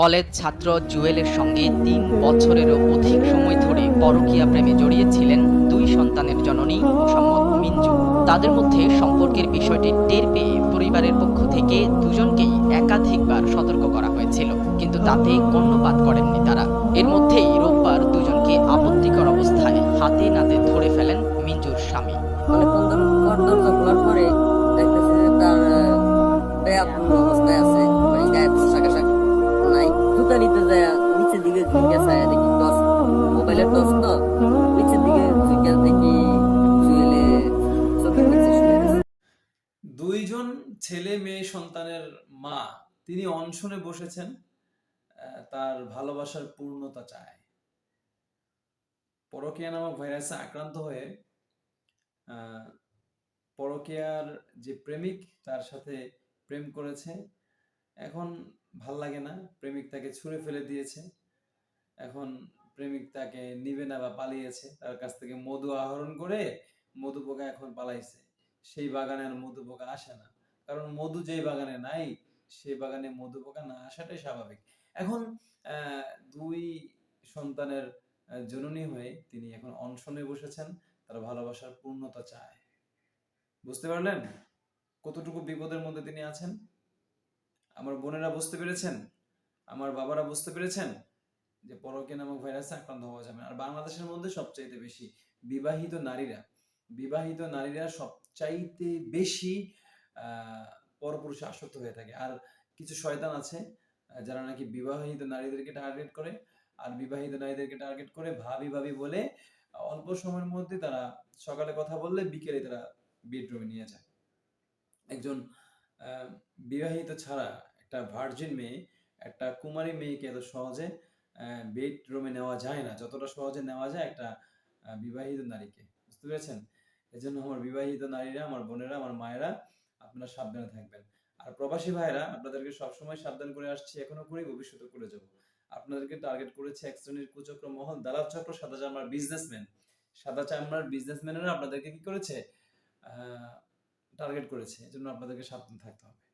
College ছাত্র জুয়েলের সঙ্গে তিন বছরেরও অধিক সময় ধরে পরকীয়া প্রেমে জড়িয়েছিলেন দুই সন্তানের জননী মোসাম্মদ মিঞ্জু তাদের মধ্যে সম্পর্কের বিষয়টি টের পেয়ে পরিবারের পক্ষ থেকে দুজনকেই একাধিকবার সতর্ক করা হয়েছিল, কিন্তু তাতে কর্ণপাত করেননি তারা। এর মধ্যেই রোববার নিচের দিকে চায় দেখি টস মোবাইলের টস তো নিচের দিকে দেখি দুইজন ছেলে মেয়ে সন্তানের মা, তিনি অনশনে বসেছেন তার ভালোবাসার পূর্ণতা চায়। পরকীয়া নামক ভাইরাসে আক্রান্ত হয়ে পরকীয়ার যে প্রেমিক, তার সাথে প্রেম করেছে এখন ভালো লাগে না। প্রেমিক তাকে ছুঁড়ে ফেলে দিয়েছে। এখন প্রেমিক তাকে নিবে না বা পালিয়েছে। তার কাছ থেকে মধু আহরণ করে মধু পোকা এখন পালাইছে। সেই বাগানে আর মধু পোকা আসে না। কারণ মধু যেই বাগানে নাই সেই বাগানে মধু পোকা না আসাটাই স্বাভাবিক। এখন দুই সন্তানের জননী হয়ে তিনি এখন অনশনে বসেছেন। তার ভালোবাসার পূর্ণতা চায়। বুঝতে পারলেন? কতটুকু বিপদের মধ্যে তিনি আছেন? আমার বোনেরা বুঝতে পেরেছেন? আমার বাবারা বুঝতে পেরেছেন? যে পরকে নামক ভাইরাসে আক্রান্ত হওয়া যাবে আর বাংলাদেশের মধ্যে সবচাইতে বেশি বিবাহিত নারীরা বিবাহিত নারীরা সবচাইতে বেশি পরপুরুষে আসক্ত হয়ে থাকে। আর কিছু শয়তান আছে যারা নাকি বিবাহিত নারীদেরকে টার্গেট করে। আর বিবাহিত নারীদেরকে টার্গেট করে ভাবি ভাবি বলে, অল্প সময়ের মধ্যে তারা সকালে কথা বললে বিকেলে তারা বেডরুমে নিয়ে যায়। একজন বিবাহিত ছাড়া একটা ভার্জিন মেয়ে, একটা কুমারী মেয়েকে এত সহজে বেডরুমে নেওয়া যায় না। যতটা সহজে নেওয়া যায় একটা বিবাহিত নারীকে। বুঝতে পেরেছেন? এজন্য আমার বিবাহিত নারীরা, আমার বোনেরা, আমার মায়েরা আপনারা সাবধানে থাকবেন। আর প্রবাসী ভাইরা আপনাদেরকে সবসময় সাবধান করে আসছি, এখনও করি ভবিষ্যতে করে যাব। আপনাদেরকে টার্গেট করেছে এক শ্রেণির কুচক্র মহল, দালাল চক্র, সাদা চামড়ার বিজনেসম্যান সাদা চামড়ার বিজনেসম্যানেরা আপনাদেরকে কি করেছে? টার্গেট করেছে এজন্য আপনাদেরকে সাবধান থাকতে হবে।